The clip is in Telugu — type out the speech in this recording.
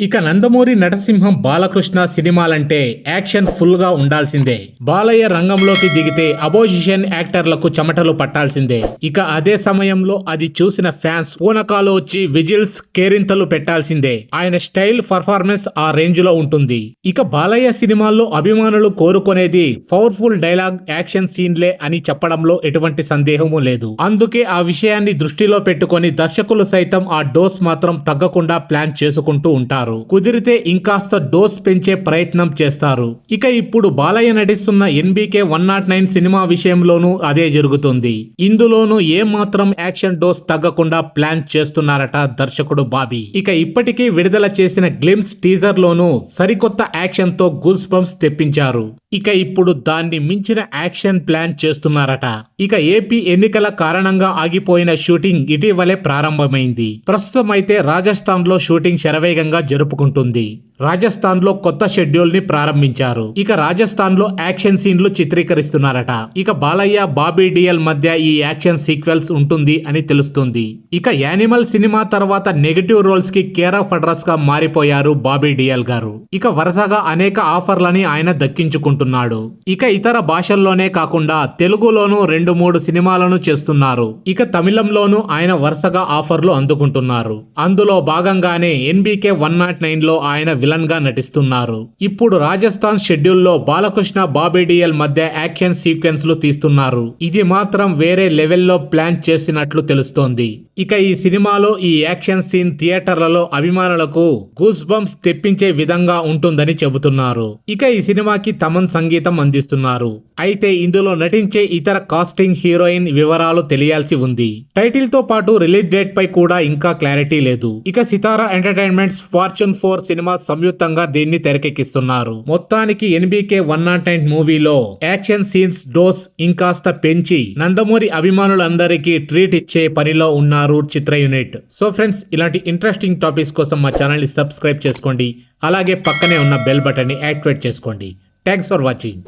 ఇక నందమూరి నటసింహం బాలకృష్ణ సినిమాలంటే యాక్షన్ ఫుల్గా ఉండాల్సిందే. బాలయ్య రంగంలోకి దిగితే అపోజిషన్ యాక్టర్లకు చెమటలు పట్టాల్సిందే. ఇక అదే సమయంలో అది చూసిన ఫ్యాన్స్ పూనకాలు వచ్చి విజిల్స్ కేరింతలు పెట్టాల్సిందే. ఆయన స్టైల్ పర్ఫార్మెన్స్ ఆ రేంజ్లో ఉంటుంది. ఇక బాలయ్య సినిమాల్లో అభిమానులు కోరుకునేది పవర్ఫుల్ డైలాగ్ యాక్షన్ సీన్లే అని చెప్పడంలో ఎటువంటి సందేహము లేదు. అందుకే ఆ విషయాన్ని దృష్టిలో పెట్టుకొని దర్శకులు సైతం ఆ డోస్ మాత్రం తగ్గకుండా ప్లాన్ చేసుకుంటూ ఉంటారు. కుదిరితే ఇంకాస్త డోస్ పెంచే ప్రయత్నం చేస్తారు. ఇక ఇప్పుడు బాలయ్య నటిస్తున్న NBK one not nine cinema విషయంలోనూ అదే జరుగుతుంది. ఇందులోనూ ఏ మాత్రం యాక్షన్ డోస్ తగ్గకుండా ప్లాన్ చేస్తున్నారట దర్శకుడు బాబీ. ఇక ఇప్పటికీ విడుదల చేసిన గ్లిమ్స్ టీజర్ లోనూ సరికొత్త యాక్షన్తో గూస్ బంప్స్ తెప్పించారు. ఇక ఇప్పుడు దాన్ని మించిన యాక్షన్ ప్లాన్ చేస్తున్నారట. ఇక ఏపీ ఎన్నికల కారణంగా ఆగిపోయిన షూటింగ్ ఇటీవలే ప్రారంభమైంది. ప్రస్తుతం అయితే రాజస్థాన్లో షూటింగ్ శరవేగంగా జరుపుకుంటుంది రాజస్థాన్లో కొత్త షెడ్యూల్ని ప్రారంభించారు. ఇక రాజస్థాన్లో యాక్షన్ సీన్లు చిత్రీకరిస్తున్నారట. ఇక బాలయ్య బాబీ డిఎల్ మధ్య ఈ యాక్షన్ సీక్వెల్స్ ఉంటుంది అని తెలుస్తుంది. ఇక యానిమల్ సినిమా తర్వాత నెగటివ్ రోల్స్కి కేరా ఫడ్రస్గా మారిపోయారు బాబీ డిఎల్ గారు. ఇక వరుసగా అనేక ఆఫర్లని ఆయన దక్కించుకుంటున్నాడు. ఇక ఇతర భాషల్లోనే కాకుండా తెలుగులోనూ రెండు మూడు సినిమాలను చేస్తున్నారు. ఇక తమిళంలోనూ ఆయన వరుసగా ఆఫర్లు అందుకుంటున్నారు. అందులో భాగంగానే ఎన్బికే వన్ నాట్ నైన్లో ఆయన విలన్గా నటిస్తున్నారు. ఇప్పుడు రాజస్థాన్ షెడ్యూల్లో బాలకృష్ణ బాబేడియల్ మధ్య యాక్షన్ సీక్వెన్స్లు తీస్తున్నారు. ఇది మాత్రం వేరే లెవెల్లో ప్లాన్ చేసినట్లు తెలుస్తోంది. ఇక ఈ సినిమాలో ఈ యాక్షన్ సీన్ థియేటర్లలో అభిమానులకు గూస్ బంప్స్ తెప్పించే విధంగా ఉంటుందని చెబుతున్నారు. ఇక ఈ సినిమాకి తమన్ సంగీతం అందిస్తున్నారు. అయితే ఇందులో నటించే ఇతర కాస్టింగ్ హీరోయిన్ వివరాలు తెలియాల్సి ఉంది. టైటిల్తో పాటు రిలీజ్ డేట్ పై కూడా ఇంకా క్లారిటీ లేదు. ఇక Sithara entertainments fortune four cinema సంయుక్తంగా దీన్ని తెరకెక్కిస్తున్నారు. మొత్తానికి ఎన్బికే వన్ నాట్ నైన్ మూవీలో యాక్షన్ సీన్స్ డోస్ ఇంకాస్త పెంచి నందమూరి అభిమానులందరికీ ట్రీట్ ఇచ్చే పనిలో ఉన్నారు చిత్ర యూనిట్. సో ఫ్రెండ్స్ ఇలాంటి ఇంట్రెస్టింగ్ టాపిక్స్ కోసం మా ఛానల్ని సబ్స్క్రైబ్ చేసుకోండి. అలాగే పక్కనే ఉన్న బెల్ బటన్ని యాక్టివేట్ చేసుకోండి. Thanks for watching.